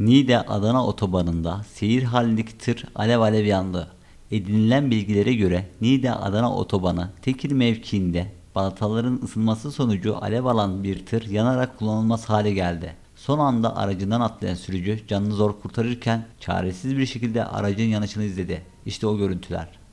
Niğde Adana otobanında seyir halindeki tır alev alev yandı. Edinilen bilgilere göre Niğde Adana otobanı Tekir mevkiinde balataların ısınması sonucu alev alan bir tır yanarak kullanılmaz hale geldi. Son anda aracından atlayan sürücü canını zor kurtarırken çaresiz bir şekilde aracın yanışını izledi. İşte o görüntüler.